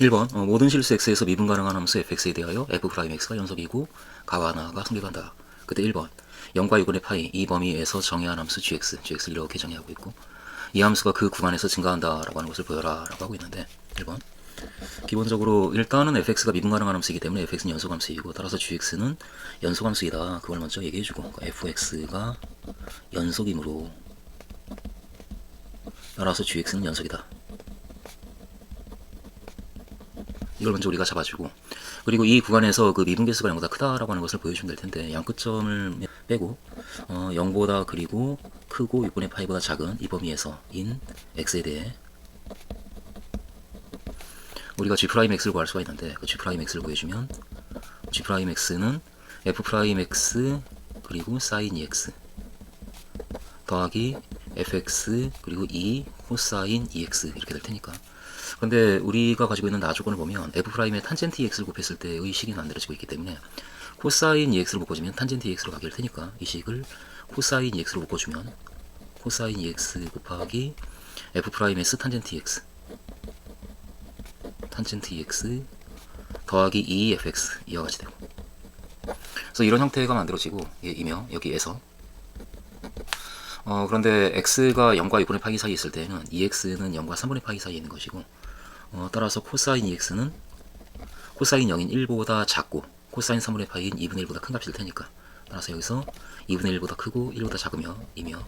1번 어, 모든 실수 x에서 미분 가능한 함수 fx에 대하여 f'x가 연속이고 가와 하나가 성립한다. 그때 1번 0과 6분의 파이 이 범위에서 정의한 함수 gx, gx를 이렇게 정의하고 있고 이 함수가 그 구간에서 증가한다 라고 하는 것을 보여라 라고 하고 있는데 1번 기본적으로 일단은 fx가 미분 가능한 함수이기 때문에 fx는 연속 함수이고 따라서 gx는 연속 함수이다. 그걸 먼저 얘기해주고 그러니까 fx가 연속이므로 따라서 gx는 연속이다. 이걸 먼저 우리가 잡아주고 그리고 이 구간에서 그 미분계수가 0보다 크다라고 하는 것을 보여주면 될 텐데 양끝점을 빼고 어, 0보다 그리고 크고 6분의 파이보다 작은 이 범위에서 인 x에 대해 우리가 g'x를 구할 수가 있는데 그 g'x를 구해주면 g'x는 f'x 그리고 sin 2x 더하기 fx 그리고 2 코사인 2x 이렇게 될 테니까 그런데 우리가 가지고 있는 나 조건을 보면 f'의 탄젠트 2x를 곱했을 때의 식이 만들어지고 있기 때문에 코사인 2x를 묶어주면 탄젠트 2x로 가게 될 테니까 이 식을 코사인 2x로 묶어주면 코사인 2x 곱하기 f'의 탄젠트 2x 탄젠트 2x 더하기 2fx 이와 같이 되고. 그래서 이런 형태가 만들어지고 예, 이며 여기에서. 어, 그런데 x가 0과 6분의 파이 사이에 있을 때는 2x는 0과 3분의 파이 사이에 있는 것이고 어, 따라서 코사인 2x는 코사인 0인 1보다 작고 코사인 3분의 파이인 2분의 1보다 큰 값일 테니까 따라서 여기서 2분의 1보다 크고 1보다 작으며 이며.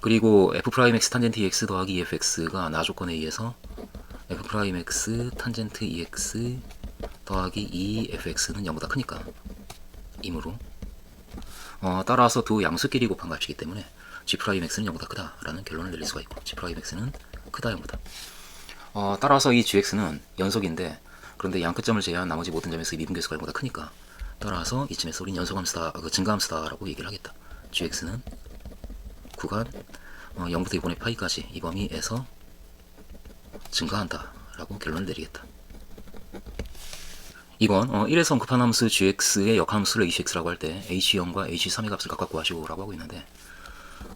그리고 f'x 탄젠트 2x 더하기 2fx가 나 조건에 의해서 f'x 탄젠트 2x 더하기 2fx는 0보다 크니까. 이므로. 어, 따라서 두 양수끼리 곱한 값이기 때문에 g'x는 0보다 크다라는 결론을 내릴 수가 있고 g'x는 크다 0보다 어, 따라서 이 gx는 연속인데 그런데 양끝점을 제외한 나머지 모든 점에서 이 미분계수가 0보다 크니까 따라서 이쯤에서 우린 연속함수다, 그 증가함수다라고 얘기를 하겠다. gx는 구간 어, 0부터 2분의 파이까지 이 범위에서 증가한다 라고 결론을 내리겠다. 2번 어, 1에서 언급한 함수 gx의 역함수를 hx라고 할 때 h0과 h3의 값을 각각 구하시오 라고 하고 있는데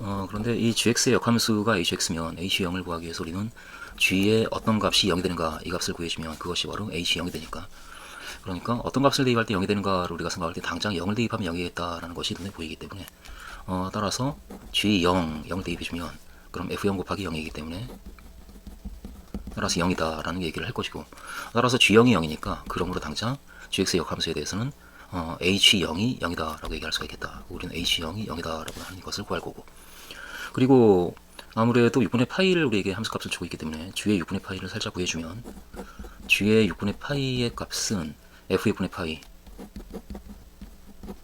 어, 그런데 이 gx의 역함수가 hx면 h0을 구하기 위해서 우리는 g의 어떤 값이 0이 되는가 이 값을 구해주면 그것이 바로 h0이 되니까 그러니까 어떤 값을 대입할 때 0이 되는가를 우리가 생각할 때 당장 0을 대입하면 0이겠다라는 것이 눈에 보이기 때문에 어, 따라서 g0, 0을 대입해주면 그럼 f0 곱하기 0이기 때문에 따라서 0이다 라는 얘기를 할 것이고 따라서 g0이 0이니까 그러므로 당장 gx의 역함수에 대해서는 어, h0이 0이다 라고 얘기할 수가 있겠다. 우리는 h0이 0이다 라고 하는 것을 구할 거고 그리고 아무래도 6분의 파이를 우리에게 함수값을 주고 있기 때문에 g의 6분의 파이를 살짝 구해주면 g의 6분의 파이의 값은 f 6분의 파이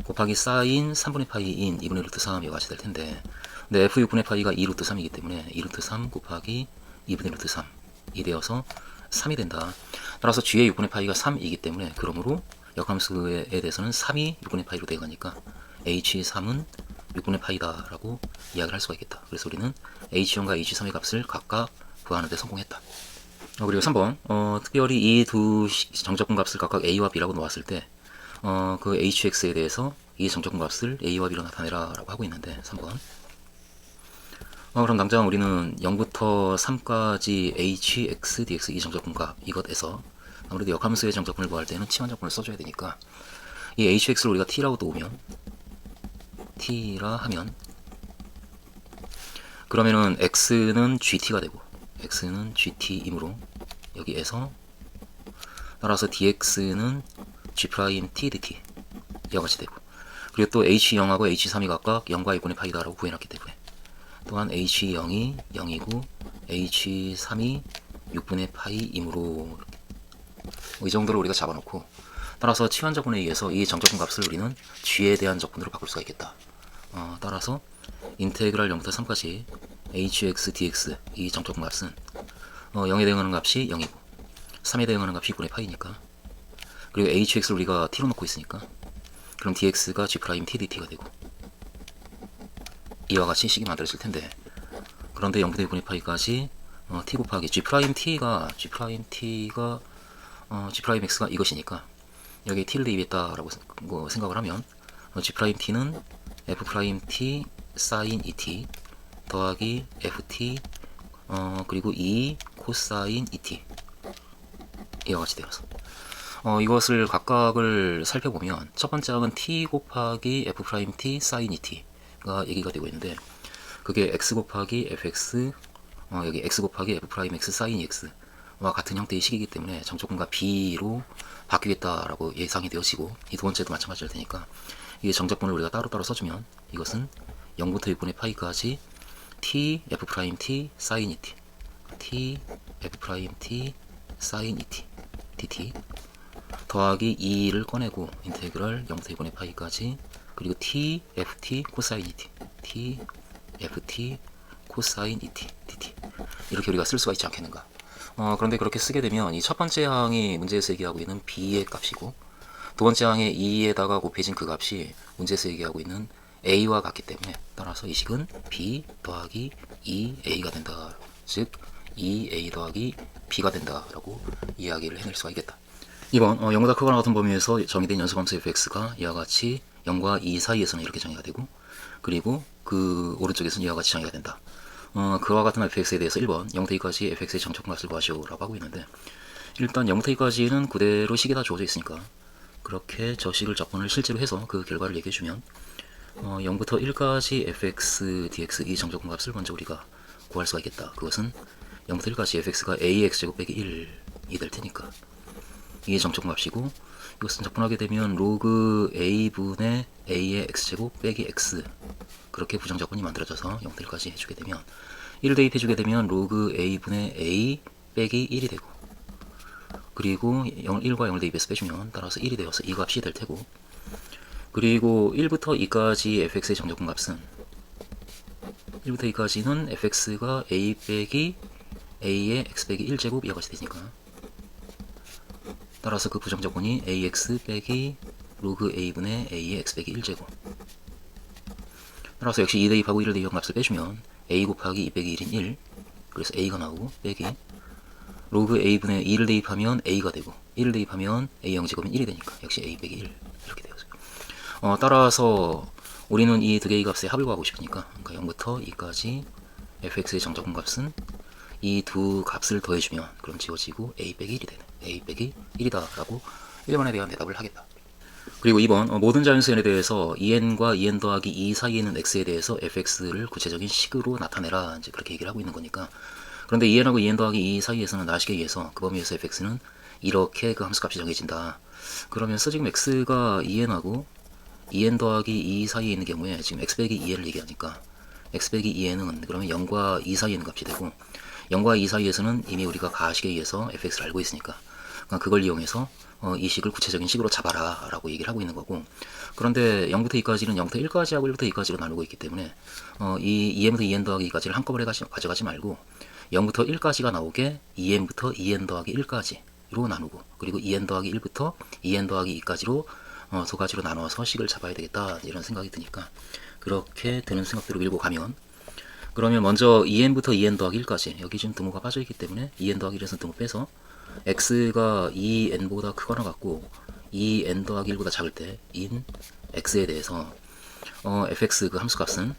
곱하기 사인 3분의 파이인 2분의 루트 3이 같이 될 텐데 근데 f 6분의 파이가 2 루트 3이기 때문에 2 루트 3 곱하기 2분의 루트 3이 되어서 3이 된다. 따라서 g의 6분의 파이가 3이기 때문에 그러므로 역함수에 대해서는 3이 6분의 파이로 되어가니까 h3은 6분의 파이다라고 이야기를 할 수가 있겠다. 그래서 우리는 h0과 h3의 값을 각각 구하는 데 성공했다. 어, 그리고 3번 어, 특별히 이 두 정적분 값을 각각 a와 b라고 놓았을 때 어, 그 hx에 대해서 이 정적분 값을 a와 b로 나타내라 라고 하고 있는데 3번 어, 그럼 당장 우리는 0부터 3까지 hx, dx 이 정적분 값 이것에서 아무래도 역함수의 정적분을 구할 때는 치환적분을 써줘야 되니까 이 hx를 우리가 t라고 놓으면 t라 하면 그러면은 x는 gt가 되고 x는 gt이므로 여기에서 따라서 dx는 g t dt 이와 같이 되고 그리고 또 h0하고 h3이 각각 0과 1분의 파이다라고 구해놨기 때문에 또한 h0이 0이고 h3이 6분의 파이이므로 이 정도로 우리가 잡아놓고 따라서 치환적분에 의해서 이 정적분 값을 우리는 g에 대한 적분으로 바꿀 수가 있겠다. 어, 따라서 인테그랄 0부터 3까지 hx dx 이 정적분 값은 어, 0에 대응하는 값이 0이고 3에 대응하는 값이 6분의 파이니까. 그리고 hx를 우리가 t로 놓고 있으니까 그럼 dx가 g t dt가 되고 이와 같이 식이 만들어질 텐데. 그런데 0분의 1분의 파이까지 어, t 곱하기 g t가 g t가 어, g x가 이것이니까 여기 t를 대입했다라고 뭐 생각을 하면 어, g t는 f t sin et 더하기 ft 어, 그리고 2 코사인 et 이와 같이 되어서. 어, 이것을 각각을 살펴보면 첫 번째 항은 t 곱하기 f 프라임 t 사인 2t가 얘기가 되고 있는데 그게 x 곱하기 fx 어, 여기 x 곱하기 f 프라임 x 사인 x와 같은 형태의 식이기 때문에 정적분과 b로 바뀌겠다라고 예상이 되어지고 이 두 번째도 마찬가지일 테니까 이게 정적분을 우리가 따로따로 써주면 이것은 0부터 6분의 파이까지 t f 프라임 t 사인 2t t f 프라임 t 사인 2t dt 더하기 2를 꺼내고 인테그럴 0부터 2분의 파이까지 그리고 t ft 코사인 2t t ft 코사인 2t dt 이렇게 우리가 쓸 수가 있지 않겠는가 어, 그런데 그렇게 쓰게 되면 이 첫 번째 항이 문제에서 얘기하고 있는 b의 값이고 두 번째 항의 2에다가 곱해진 그 값이 문제에서 얘기하고 있는 a와 같기 때문에 따라서 이 식은 b 더하기 2a가 된다 즉 2a 더하기 b가 된다라고 이야기를 해낼 수가 있겠다 2번 어, 0보다 크거나 같은 범위에서 정의된 연소함수 fx가 이와 같이 0과 2 사이에서는 이렇게 정의가 되고 그리고 그 오른쪽에서는 이와 같이 정의가 된다. 어, 그와 같은 fx에 대해서 1번 0부터 2까지 fx의 정적분값을 구하시오라고 하고 있는데 일단 0부터 2까지는 그대로 식이 다 주어져 있으니까 그렇게 저 식을 적분을 실제로 해서 그 결과를 얘기해 주면 어, 0부터 1까지 fx, dx 이 정적분값을 먼저 우리가 구할 수가 있겠다. 그것은 0부터 1까지 fx가 ax제곱 빼기 1이 될 테니까 이게 정적값이고 이것은 적분하게 되면 로그 a분의 a의 x제곱 빼기 x 그렇게 부정적분이 만들어져서 0들까지 해주게 되면 1 대입해주게 되면 로그 a분의 a 빼기 1이 되고 그리고 0, 1과 0을 대입해서 빼주면 따라서 1이 되어서 이 값이 될 테고 그리고 1부터 2까지 fx의 정적분 값은 1부터 2까지는 fx가 a 빼기 a의 x 빼기 1제곱 이와 같이 되니까. 따라서 그 부정적분이 ax 빼기 로그 a분의 a의 x 빼기 1제곱 따라서 역시 2 대입하고 1을 대입한 값을 빼주면 a 곱하기 2 빼기 1인 1 그래서 a가 나오고 빼기. 로그 a분의 2를 대입하면 a가 되고 1을 대입하면 a 0제곱은 1이 되니까 역시 a 빼기 1 이렇게 되어요 어, 따라서 우리는 이 두 개의 값의 합을 구하고 싶으니까 그러니까 0부터 2까지 fx의 정적분 값은 이 두 값을 더해주면 그럼 지워지고 a 빼기 1이 되는 a 빼기 1이다 라고 1번에 대한 대답을 하겠다 그리고 2번 어, 모든 자연수에 대해서 2n과 2n 더하기 2 사이에 있는 x에 대해서 fx를 구체적인 식으로 나타내라. 이제 그렇게 얘기를 하고 있는 거니까. 그런데 2n하고 2n 더하기 2 사이에서는 나식에 의해서 그 범위에서 fx는 이렇게 그 함수값이 정해진다. 그러면서 지금 x가 2n하고 2n 더하기 2 사이에 있는 경우에 지금 x 빼기 2n을 얘기하니까 x 빼기 2n은 그러면 0과 2 사이에 있는 값이 되고 0과 2 사이에서는 이미 우리가 가식에 의해서 fx를 알고 있으니까 그러니까 그걸 이용해서 어, 이 식을 구체적인 식으로 잡아라 라고 얘기를 하고 있는 거고 그런데 0부터 2까지는 0부터 1까지 하고 1부터 2까지로 나누고 있기 때문에 어, 이 2n부터 2n 더하기 2까지를 한꺼번에 가지, 가져가지 말고 0부터 1까지가 나오게 2n부터 2n 더하기 1까지로 나누고 그리고 2n 더하기 1부터 2n 더하기 2까지로 어, 두 가지로 나눠서 식을 잡아야 되겠다 이런 생각이 드니까 그렇게 되는 생각대로 밀고 가면 그러면 먼저 2n부터 2n 더하기 1까지 여기 지금 등호가 빠져있기 때문에 2n 더하기 1에서 등호 빼서 x가 2n보다 크거나 같고 2n 더하기 1보다 작을 때 in x에 대해서 어, fx 그 함수 값은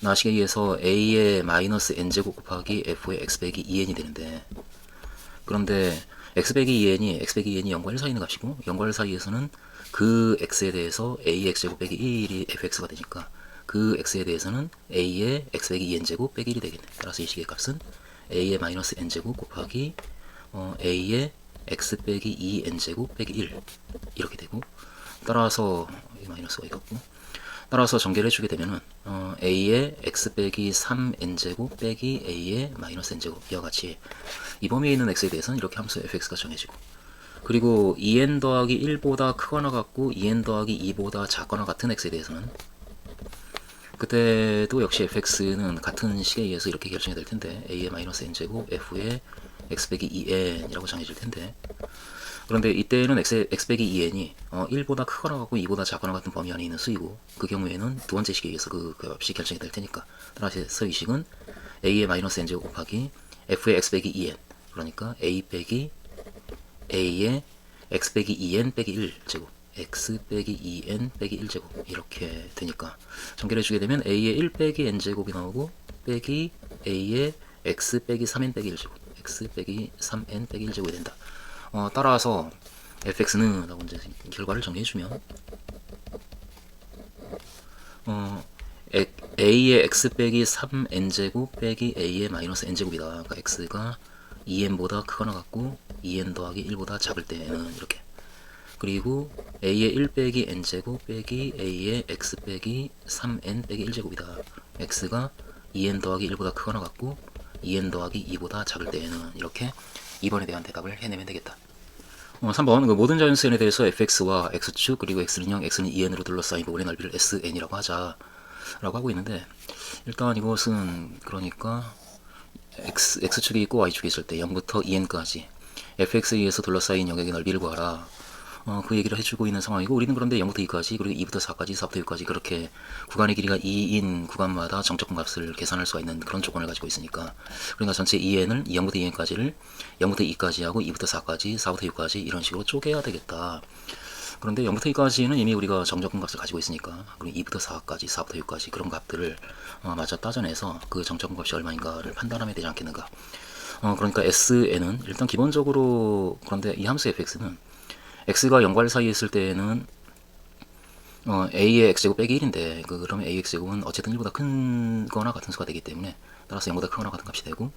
나시에 의해서 a의 마이너스 n제곱 곱하기 f의 x 빼기 2n이 되는데 그런데 x 빼기 2n이 x 빼기 2n이 0과 1 사이 있는 값이고 0과 1 사이에서는 그 x에 대해서 a x제곱 빼기 1이 fx가 되니까 그 x에 대해서는 a의 x 빼기 2n제곱 빼기 1이 되겠네. 따라서 이 식의 값은 a의 마이너스 n제곱 곱하기 어, a의 x 빼기 2n제곱 빼기 1 이렇게 되고 따라서 이 마이너스가 있겠고 따라서 전개를 해주게 되면은 어, a의 x 빼기 3n제곱 빼기 a의 마이너스 n제곱. 이와 같이 이 범위에 있는 x에 대해서는 이렇게 함수 fx가 정해지고 그리고 2n 더하기 1보다 크거나 같고 2n 더하기 2보다 작거나 같은 x에 대해서는 그때도 역시 fx는 같은 식에 의해서 이렇게 결정이 될 텐데 a의 마이너스 n제곱 f의 x 빼기 2n이라고 정해질 텐데. 그런데 이때는 x, x 빼기 2n이 어, 1보다 크거나 같고 2보다 작거나 같은 범위 안에 있는 수이고 그 경우에는 두 번째 식에 의해서 그, 그 값이 결정이 될 테니까. 따라서 이 식은 a의 마이너스 n제곱 곱하기 f의 x 빼기 2n 그러니까 a 빼기 a의 x 빼기 2n 빼기 1 제곱 x 빼기 2n 빼기 1 제곱 이렇게 되니까. 전개를 해주게 되면 a의 1 빼기 n제곱이 나오고 빼기 a의 x 빼기 3n 빼기 1 제곱 x 빼기 3n 빼기 1제곱이 된다. 어, 따라서 fx는 라고 이제 결과를 정리해주면 어, 에- a의 x 빼기 3n제곱 빼기 a의 마이너스 n제곱이다. 그러니까 x가 2n보다 크거나 같고 2n 더하기 1보다 작을 때는 이렇게 그리고 a의 1 빼기 n제곱 빼기 a의 x 빼기 3n 빼기 1제곱이다. x가 2n 더하기 1보다 크거나 같고 2n 더하기 2보다 작을 때에는 이렇게 2번에 대한 대답을 해내면 되겠다. 어, 3번 그 모든 자연수에 대해서 fx와 x축 그리고 x는형 x는 2n으로 둘러싸인 부분의 넓이를 sn이라고 하자 라고 하고 있는데 일단 이것은 그러니까 x, x축이 있고 y축이 있을 때 0부터 2n까지 fx에 의해서 둘러싸인 영역의 넓이를 구하라 어, 그 얘기를 해주고 있는 상황이고 우리는 그런데 0부터 2까지 그리고 2부터 4까지 4부터 6까지 그렇게 구간의 길이가 2인 구간마다 정적분 값을 계산할 수가 있는 그런 조건을 가지고 있으니까 그러니까 전체 2n을 0부터 2n까지를 0부터 2까지 하고 2부터 4까지 4부터 6까지 이런 식으로 쪼개야 되겠다. 그런데 0부터 2까지는 이미 우리가 정적분 값을 가지고 있으니까 그리고 2부터 4까지 4부터 6까지 그런 값들을 어, 마저 따져내서 그 정적분 값이 얼마인가를 판단하면 되지 않겠는가. 어, 그러니까 SN은 일단 기본적으로 그런데 이 함수 fx는 x가 0과 1 사이에 있을 때에는 어, a의 x제곱 빼기 1인데 그, 그러면 a의 x제곱은 어쨌든 1보다 큰 거나 같은 수가 되기 때문에 따라서 0보다 크거나 같은 값이 되고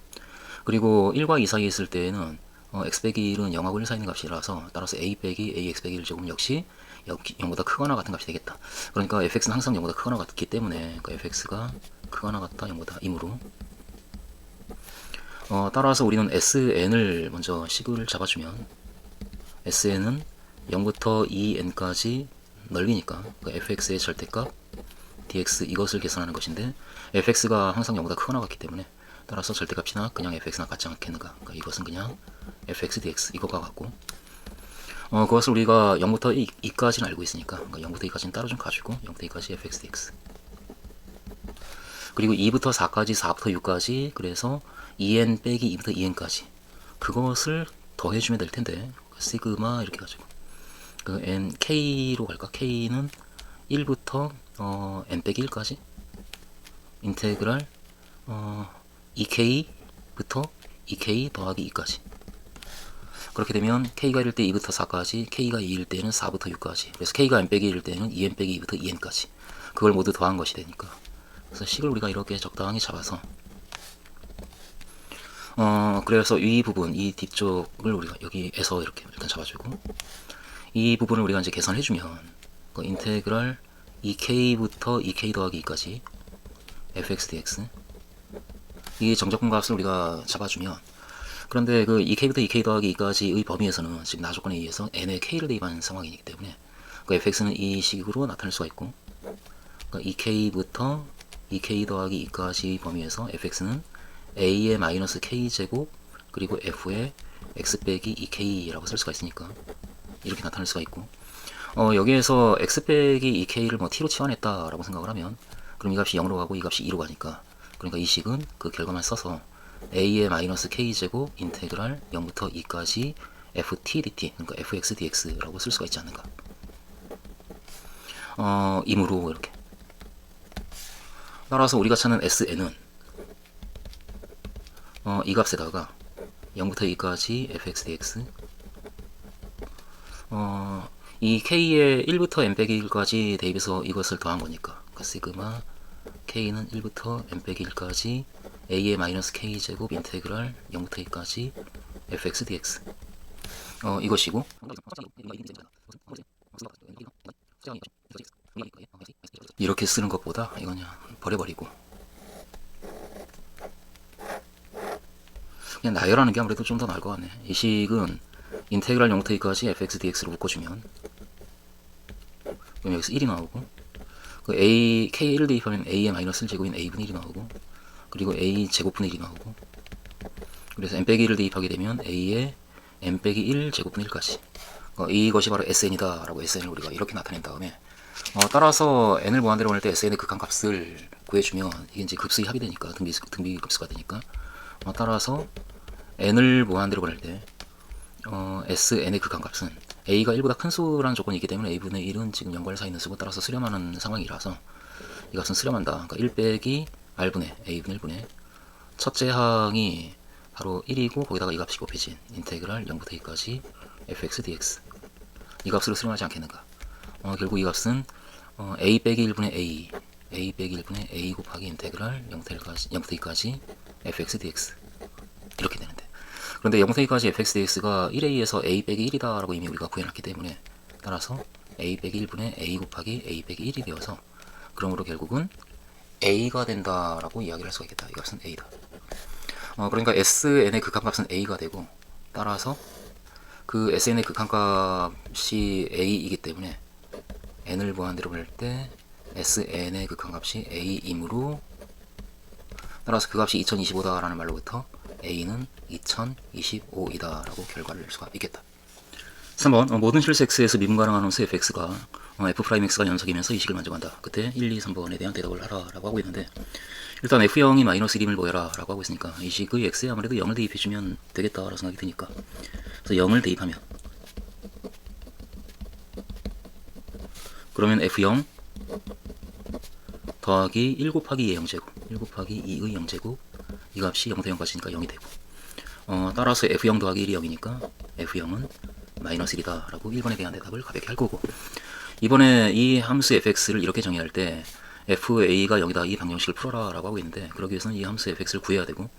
그리고 1과 2 사이에 있을 때에는 어, x 빼기 1은 0하고 1 사이 있는 값이라서 따라서 a 빼기 ax 빼기 1제곱 역시 0보다 크거나 같은 값이 되겠다. 그러니까 fx는 항상 0보다 크거나 같기 때문에 그 fx가 크거나 같다 0보다 이므로 어, 따라서 우리는 sn을 먼저 식을 잡아주면 sn은 0부터 2n까지 넓이니까. 그 fx의 절대값 dx 이것을 계산하는 것인데 fx가 항상 0보다 크거나 같기 때문에 따라서 절대값이나 그냥 fx나 같지 않겠는가. 그러니까 이것은 그냥 fx dx 이거가 같고. 어, 그것을 우리가 0부터 2, 2까지는 알고 있으니까. 그러니까 0부터 2까지는 따로 좀 가지고 0부터 2까지 fx dx. 그리고 2부터 4까지 4부터 6까지 그래서 2n 빼기 2부터 2n까지. 그것을 더해주면 될 텐데 시그마 이렇게 가지고 그 n k로 갈까? K는 1부터 어, n 빼기 1까지? 인테그랄 어, 2k부터 2k 더하기 2까지. 그렇게 되면 k가 1일 때 2부터 4까지 k가 2일 때는 4부터 6까지. 그래서 k가 n 빼기 1일 때는 2n 빼기 2부터 2n까지. 그걸 모두 더한 것이 되니까. 그래서 식을 우리가 이렇게 적당히 잡아서 어 그래서 이 부분 이 뒤쪽을 우리가 여기에서 이렇게 일단 잡아주고 이 부분을 우리가 이제 계산해주면 그 인테그랄 2k부터 2k 더하기 2까지 fx dx 이 정적분 값을 우리가 잡아주면 그런데 그 2k부터 2k 더하기 2까지의 범위에서는 지금 나 조건에 의해서 n의 k를 대입하는 상황이기 때문에 그 fx는 이 식으로 나타낼 수가 있고 그러니까 2k부터 2k 더하기 2까지 범위에서 fx는 a의 마이너스 k 제곱 그리고 f의 x 빼기 2k라고 쓸 수가 있으니까 이렇게 나타낼 수가 있고. 어, 여기에서 x 빼기 2k를 뭐 t로 치환했다라고 생각을 하면 그럼 이 값이 0으로 가고 이 값이 2로 가니까. 그러니까 이 식은 그 결과만 써서 a의 마이너스 k 제곱 인테그랄 0부터 2까지 ft dt 그러니까 fx dx라고 쓸 수가 있지 않는가. 어, 이므로 이렇게. 따라서 우리가 찾는 sn은 어, 이 값에다가 0부터 2까지 fx dx 어, 이 k의 1부터 n 빼기 1까지 대입해서 이것을 더한 거니까. 그 시그마 k는 1부터 n 빼기 1까지 a의 마이너스 k 제곱 인테그랄 0부터 2까지 fx dx 어, 이것이고. 이렇게 쓰는 것보다 이건 그냥 버려버리고. 그냥 나열하는 게 아무래도 좀 더 나을 것 같네. 이 식은 인테그랄 0부터 2까지 fx dx로 묶어주면. 그럼 여기서 1이 나오고 그 a k1을 대입하면 a의 마이너스 1 제곱인 a분의 1이 나오고 그리고 a 제곱분의 1이 나오고 그래서 n 빼기 1을 대입하게 되면 a의 n 빼기 1 제곱분의 1까지. 어, 이것이 바로 sn이다 라고 sn을 우리가 이렇게 나타낸 다음에 어, 따라서 n을 무한대로 보낼 때 sn의 극한값을 구해주면 이게 이제 급수의 합이 되니까 등비, 등비 급수가 되니까 어, 따라서 n을 무한대로 보낼 때 어, sn의 극한값은 a가 1보다 큰 수라는 조건이 있기 때문에 a분의 1은 지금 0과 1 사이 있는 수고 따라서 수렴하는 상황이라서 이것은 수렴한다. 그러니까 1 빼기 r분의 a분의 1분의 첫째 항이 바로 1이고 거기다가 이 값이 곱해진 인테그랄 0부터 2까지 fx dx 이 값으로 수렴하지 않겠는가? 어, 결국 이 값은 어, a 빼기 1분의 a a 빼기 1분의 a 곱하기 인테그랄 0부터 1까지 0부터 2까지 fx dx 그런데 0부터 2까지 fx dx가 1에 의해서 a 빼기 1이다 라고 이미 우리가 구해놨기 때문에 따라서 a 빼기 1분의 a 곱하기 a 빼기 1이 되어서 그러므로 결국은 a가 된다 라고 이야기를 할 수가 있겠다. 이 값은 a다. 어, 그러니까 sn의 극한값은 a가 되고 따라서 그 sn의 극한값이 a이기 때문에 n을 무한대로 볼때 sn의 극한값이 a이므로 따라서 그 값이 2025다라는 말로부터 a는 2025이다 라고 결과를 낼 수가 있겠다. 3번 어, 모든 실수 x에서 미분 가능한 함수 fx가 어, f'x가 연속이면서 이식을 만족한다. 그때 1, 2, 3번에 대한 대답을 하라 라고 하고 있는데 일단 f0이 마이너스 1임을 보여라 라고 하고 있으니까 이식의 x에 아무래도 0을 대입해주면 되겠다 라고 생각이 드니까 그래서 0을 대입하면 그러면 f0 더하기 1 곱하기 2의 0제곱 1 곱하기 2의 0제곱 이 값이 0대 0까지니까 0이 되고. 어, 따라서 f0 더하기 1이 0이니까 f0은 마이너스 1이다 라고 1번에 대한 대답을 가볍게 할 거고. 이번에 이 함수 fx를 이렇게 정의할 때 fa가 0이다 이 방정식을 풀어라 라고 하고 있는데 그러기 위해서는 이 함수 fx를 구해야 되고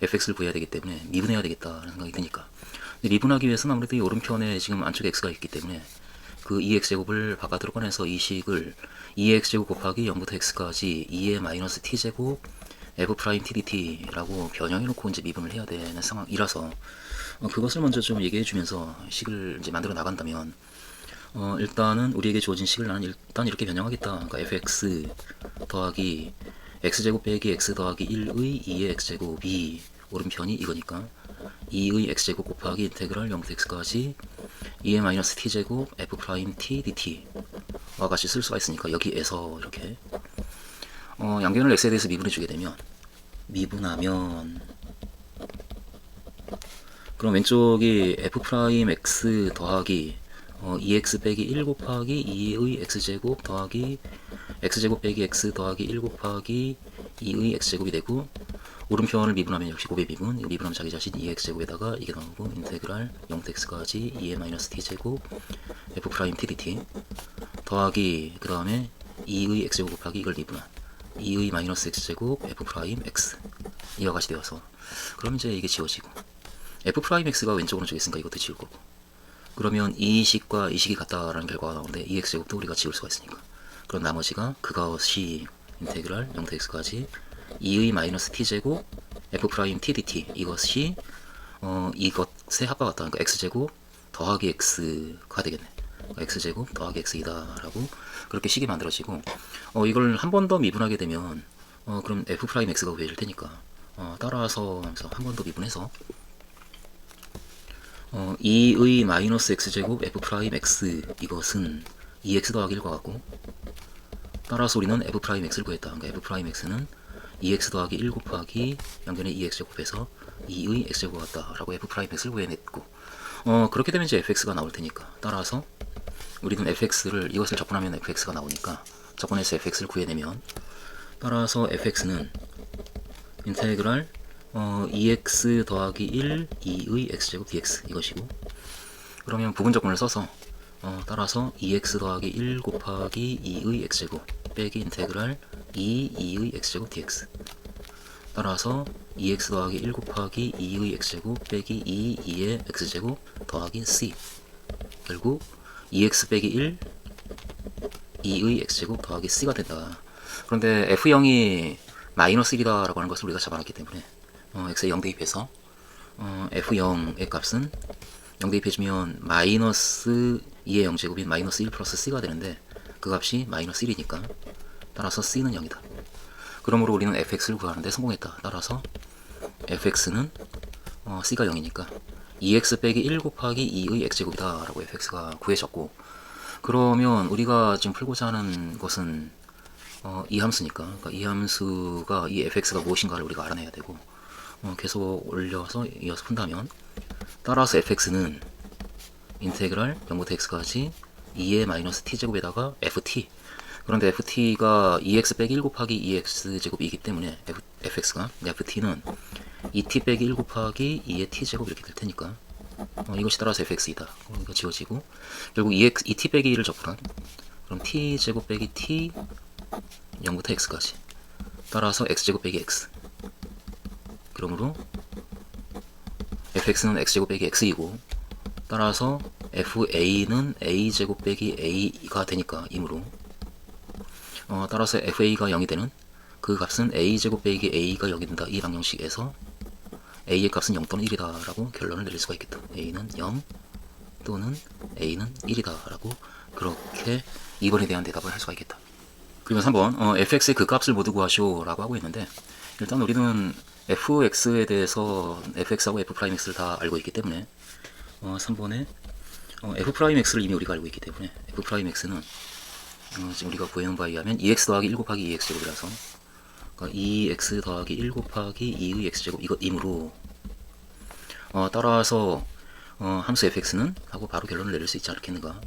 fx를 구해야 되기 때문에 미분해야 되겠다라는 생각이 드니까. 미분하기 위해서는 아무래도 이 오른편에 지금 안쪽에 x가 있기 때문에 그 2x제곱을 바깥으로 꺼내서 이 식을 2x제곱 곱하기 0부터 x까지 2의 마이너스 t제곱 f 프라임 tdt라고 변형해 놓고 이제 미분을 해야 되는 상황이라서 어, 그것을 먼저 좀 얘기해 주면서 식을 이제 만들어 나간다면 어, 일단은 우리에게 주어진 식을 나는 일단 이렇게 변형하겠다. 그러니까 fx 더하기 x제곱 빼기 x 더하기 1의 2의 x제곱이 오른편이 이거니까 2의 x제곱 곱하기 인테그랄 0부터 x까지 2의 마이너스 t제곱 f 프라임 t dt와 같이 쓸 수가 있으니까 여기에서 이렇게 어, 양변을 x에 대해서 미분해 주게 되면 미분하면 그럼 왼쪽이 f 프라임 x 더하기 어, 2x 빼기 1 곱하기 2의 x제곱 더하기 x제곱 빼기 x 더하기 1 곱하기 2의 x제곱이 되고 오른편을 미분하면 역시 곱의 미분 이거 미분하면 자기 자신 2x제곱에다가 이게 나오고 인테그랄 0x까지 2의 마이너스 t제곱 f 프라임 tdt 더하기 그 다음에 2의 x제곱 곱하기 이걸 미분한 2의 마이너스 x제곱 f 프라임 x 이와 같이 되어서 그럼 이제 이게 지워지고 f 프라임 x가 왼쪽 오른쪽에 있으니까 이것도 지울 거고 그러면 이 식과 이 식이 같다라는 결과가 나오는데 이 x제곱도 우리가 지울 수가 있으니까 그럼 나머지가 그것이 인테그랄 0대 x까지 2의 마이너스 t제곱 f 프라임 tdt 이것이 어 이것의 합과 같다 그러니까 x제곱 더하기 x가 되겠네 x제곱 더하기 x이다 라고 그렇게 식이 만들어지고 어 이걸 한 번 더 미분하게 되면 어 그럼 f 프라임 x가 구해질 테니까 어 따라서 한 번 더 미분해서 어, 2의 마이너스 x제곱 f 프라임 x 이것은 2x 더하기 1과 같고 따라서 우리는 f 프라임 x를 구했다. 그러니까 f 프라임 x는 2x 더하기 1 곱하기 양변의 2x 제곱에서 2의 x제곱 같다라고 f 프라임 x를 구해냈고 어, 그렇게 되면 이제 fx가 나올 테니까 따라서 우리는 fx를 이것을 적분하면 fx가 나오니까 적분해서 fx를 구해내면 따라서 fx는 인테그랄 어, 2x 더하기 1 2의 x제곱 dx 이것이고 그러면 부분적분을 써서 어, 따라서 2x 더하기 1 곱하기 2의 x제곱 빼기 인테그랄 2 2의 x제곱 dx 따라서 2x 더하기 1 곱하기 2의 x제곱 빼기 2 2의 x제곱 더하기 c. 결국 2x 빼기 1 2의 x제곱 더하기 c가 된다 그런데 f0이 마이너스 1이다 라고 하는 것을 우리가 잡아놨기 때문에 어, x에 0 대입해서 어, f0의 값은 0 대입해주면 마이너스 2의 0제곱인 마이너스 1 플러스 c가 되는데 그 값이 마이너스 1이니까 따라서 c는 0이다. 그러므로 우리는 fx를 구하는데 성공했다. 따라서 fx는 어, c가 0이니까 2x 빼기 1 곱하기 2의 x제곱이다 라고 fx가 구해졌고 그러면 우리가 지금 풀고자 하는 것은 어, 이 함수니까. 그러니까 이 함수가 이 fx가 무엇인가를 우리가 알아내야 되고 어, 계속 올려서 이어서 푼다면 따라서 fx는 인테그랄 0부터 x까지 2의 마이너스 t제곱에다가 ft. 그런데 ft가 2x 빼기 1 곱하기 2x 제곱이기 때문에 f, fx가 ft는 2t 빼기 1 곱하기 2의 t제곱 이렇게 될 테니까. 어, 이것이 따라서 fx이다. 어, 이거 지워지고. 결국 2x, 2t 빼기 1을 적분한 그럼 t제곱 빼기 t 0부터 x까지 따라서 x제곱 빼기 x. 그러므로 fx는 x제곱 빼기 x이고 따라서 fa는 a제곱 빼기 a가 되니까 이므로. 어, 따라서 fa가 0이 되는 그 값은 a제곱 빼기 a가 0이 된다. 이 방정식에서 a의 값은 0 또는 1이다 라고 결론을 내릴 수가 있겠다 a는 0 또는 a는 1이다 라고 그렇게 2번에 대한 대답을 할 수가 있겠다. 그리고 3번 어, fx의 그 값을 모두 구하시오 라고 하고 있는데 일단 우리는 fx에 대해서 fx하고 f'x를 다 알고 있기 때문에 어, 3번에 어, f'x를 이미 우리가 알고 있기 때문에 f'x는 어, 지금 우리가 구해놓은 바에 의하면 2x 더하기 1 곱하기 2x제곱이라서 그러니까 2x 더하기 1 곱하기 2의 x제곱 이것이므로. 어, 따라서 어, 함수 fx는 하고 바로 결론을 내릴 수 있지 않겠는가.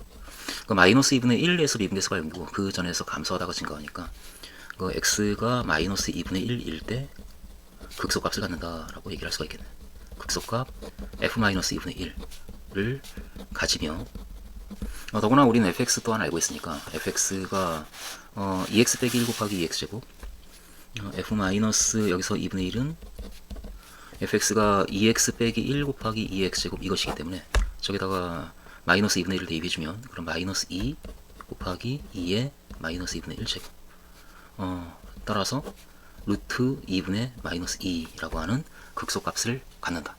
그 마이너스 2분의 1에서 미분계수가 0이고 그 전에서 감소하다가 증가하니까 그 x가 마이너스 2분의 1일 때 극소값을 갖는다라고 얘기를 할 수가 있겠네. 극소값 f-2분의 1을 가지며. 어, 더구나 우리는 fx 또한 알고 있으니까 fx가 어, 2x 빼기 1 곱하기 2x제곱 어, f 마이너스 여기서 2분의 1은 fx가 2x 빼기 1 곱하기 2x제곱 이것이기 때문에 저기다가 마이너스 2분의 1을 대입해주면 그럼 마이너스 2 곱하기 2의 마이너스 2분의 1제곱. 어, 따라서 루트 2분의 마이너스 2라고 하는 극소값을 갖는다